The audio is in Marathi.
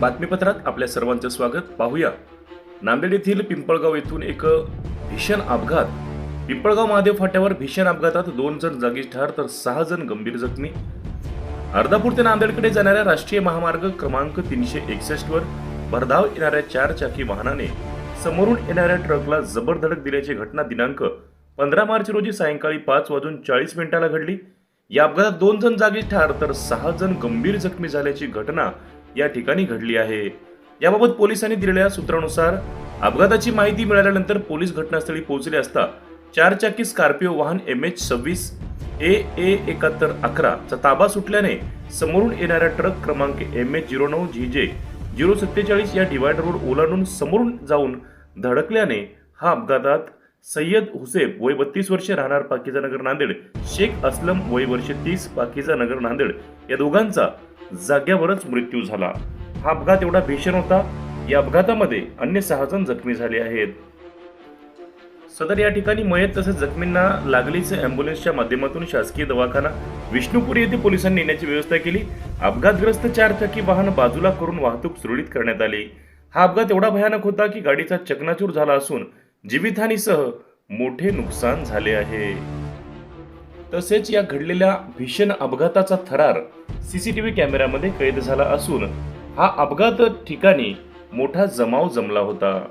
बातमीपत्रात आपल्या सर्वांचं स्वागत. पाहूया. नांदेड येथील पिंपळगाव येथून एक भीषण अपघात. पिंपळगाव महादेव फाट्यावर भीषण अपघातात दोन जण जागीच ठार तर सहा जण गंभीर जखमी. अर्धापूर ते नांदेडकडे जाणाऱ्या राष्ट्रीय महामार्ग क्रमांक तीनशे एकसष्ट वर भरधाव येणाऱ्या चार चाकी वाहनाने समोरून येणाऱ्या ट्रकला जबर धडक दिल्याची घटना दिनांक पंधरा मार्च रोजी सायंकाळी पाच वाजून चाळीस मिनिटाला घडली. या अपघातात दोन जण जागीच ठार तर सहा जण गंभीर जखमी झाल्याची घटना या ठिकाणी घडली आहे. याबाबत पोलिसांनी दिलेल्या सूत्रानुसार अपघाताची माहिती मिळाल्यानंतर पोलीस घटनास्थळी पोहोचले असता चारचाकी स्कॉर्पिओ वाहन एम एच सव्वीस ए ए एकाहत्तर अकराचा ताबा सुटल्याने समोरून येणाऱ्या ट्रक क्रमांक एम एच झिरो नऊ झी जे झिरो सत्तेचाळीस या डिवायडर रोड ओलांडून समोरून जाऊन धडकल्याने हा अपघातात सय्यद हुसेफ वय बत्तीस वर्षे राहणार पाकिजा नगर नांदेड शेख असलम वय वर्ष तीस पाकिजा नगर नांदेड या दोघांचा जाग्यावरच मृत्यू झाला. हा अपघात एवढा भीषण होता या अपघातामध्ये अन्य सहा जण जखमी झाले आहेत. सदर या ठिकाणी मयत तसेच जखमींना लागलीच अँब्युलन्सच्या माध्यमातून शासकीय दवाखाना विष्णुपुरी येथे पोलिसांनी नेण्याची व्यवस्था केली. अपघातग्रस्त चार चाकी वाहन बाजूला करून वाहतूक सुरळीत करण्यात आली. हा अपघात एवढा भयानक होता की गाडीचा चकनाचूर झाला असून जीवितहानीसह मोठे नुकसान झाले आहे. तसेच या घडलेल्या भीषण अपघाताचा थरार सीसीटीव्ही कॅमेऱ्यामध्ये कैद झाला असून हा अपघात ठिकाणी मोठा जमाव जमला होता.